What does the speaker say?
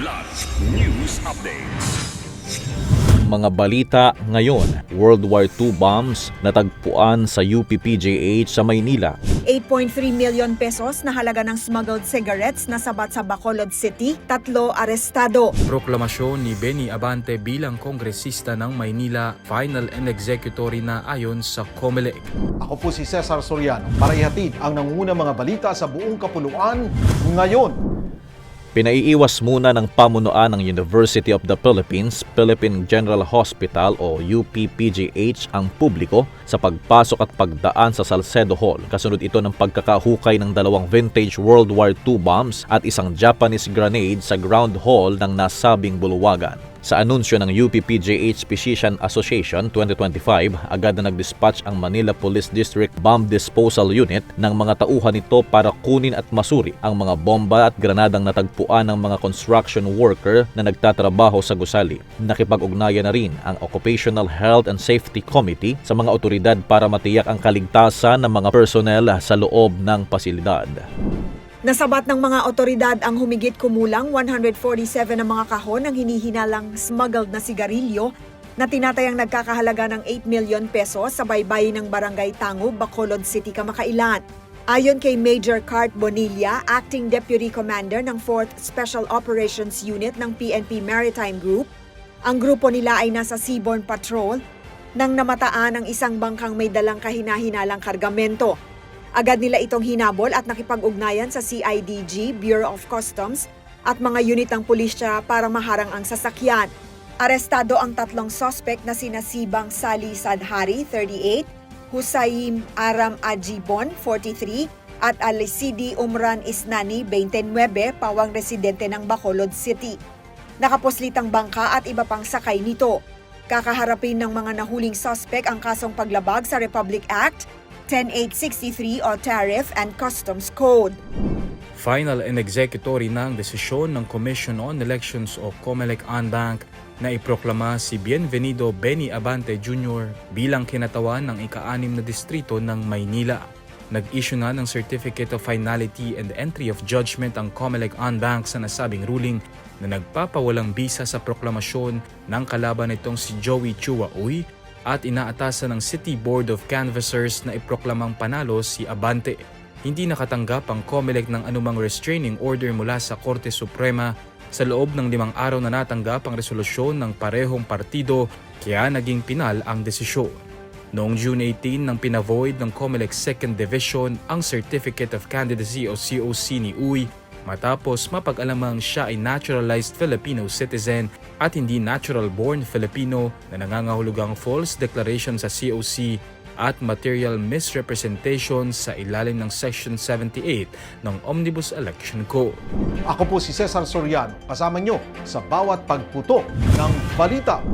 Kidlat News Updates. Mga balita ngayon, World War II bombs natagpuan sa UPPJH sa Maynila. 8.3 million pesos na halaga ng smuggled cigarettes na sabat sa Bacolod City, tatlo arestado. Proklamasyon ni Benny Abante bilang kongresista ng Maynila, final and executory na ayon sa COMELEC. Ako po si Cesar Soriano para ihatid ang nangungunang mga balita sa buong kapuluan ngayon. Pinaiiwas muna ng pamunuan ng University of the Philippines, Philippine General Hospital o UPPGH ang publiko sa pagpasok at pagdaan sa Salcedo Hall. Kasunod ito ng pagkakahukay ng dalawang vintage World War II bombs at isang Japanese grenade sa ground hall ng nasabing bulwagan. Sa anunsyo ng UPPJH Physician Association 2025, agad na nag-dispatch ang Manila Police District Bomb Disposal Unit ng mga tauhan nito para kunin at masuri ang mga bomba at granadang natagpuan ng mga construction worker na nagtatrabaho sa gusali. Nakipag-ugnayan na rin ang Occupational Health and Safety Committee sa mga otoridad para matiyak ang kaligtasan ng mga personnel sa loob ng pasilidad. Nasabat ng mga otoridad ang humigit kumulang 147 na mga kahon ng hinihinalang smuggled na sigarilyo na tinatayang nagkakahalaga ng 8 million pesos sa baybayin ng Barangay Tango, Bacolod City, Kamakailan. Ayon kay Major Cart Bonilla, Acting Deputy Commander ng 4th Special Operations Unit ng PNP Maritime Group, ang grupo nila ay nasa seaborne patrol nang namataan ang isang bangkang may dalang kahinahinalang kargamento. Agad nila itong hinabol at nakipag-ugnayan sa CIDG, Bureau of Customs at mga unit ng pulisya para maharang ang sasakyan. Arestado ang tatlong suspect na sina Sibang Sali Sadhari, 38, Husayim Aram Ajibon, 43, at Alisidi Umran Isnani, 29, pawang residente ng Bacolod City. Nakapuslit ang bangka at iba pang sakay nito. Kakaharapin ng mga nahuling suspect ang kasong paglabag sa Republic Act 10863 o Tariff and Customs Code. Final and executory na ang desisyon ng Commission on Elections o COMELEC Anbank na iproklama si Bienvenido Benny Abante Jr. bilang kinatawan ng ika-anim na distrito ng Maynila. Nag-issue na ng Certificate of Finality and Entry of Judgment ang COMELEC Anbank sa nasabing ruling na nagpapawalang bisa sa proklamasyon ng kalaban nitong si Joey Chua Uy at inaatasan ng City Board of Canvassers na iproklamang panalo si Abante. Hindi nakatanggap ang COMELEC ng anumang restraining order mula sa Korte Suprema sa loob ng limang araw na natanggap ang resolusyon ng parehong partido kaya naging pinal ang desisyon. Noong June 18 nang pinavoid ng COMELEC 2nd Division ang Certificate of Candidacy o COC ni Uy matapos mapag-alamang siya ay naturalized Filipino citizen at hindi natural-born Filipino na nangangahulugang false declaration sa COC at material misrepresentation sa ilalim ng Section 78 ng Omnibus Election Code. Ako po si Cesar Soriano, kasama nyo sa bawat pagputo ng balita.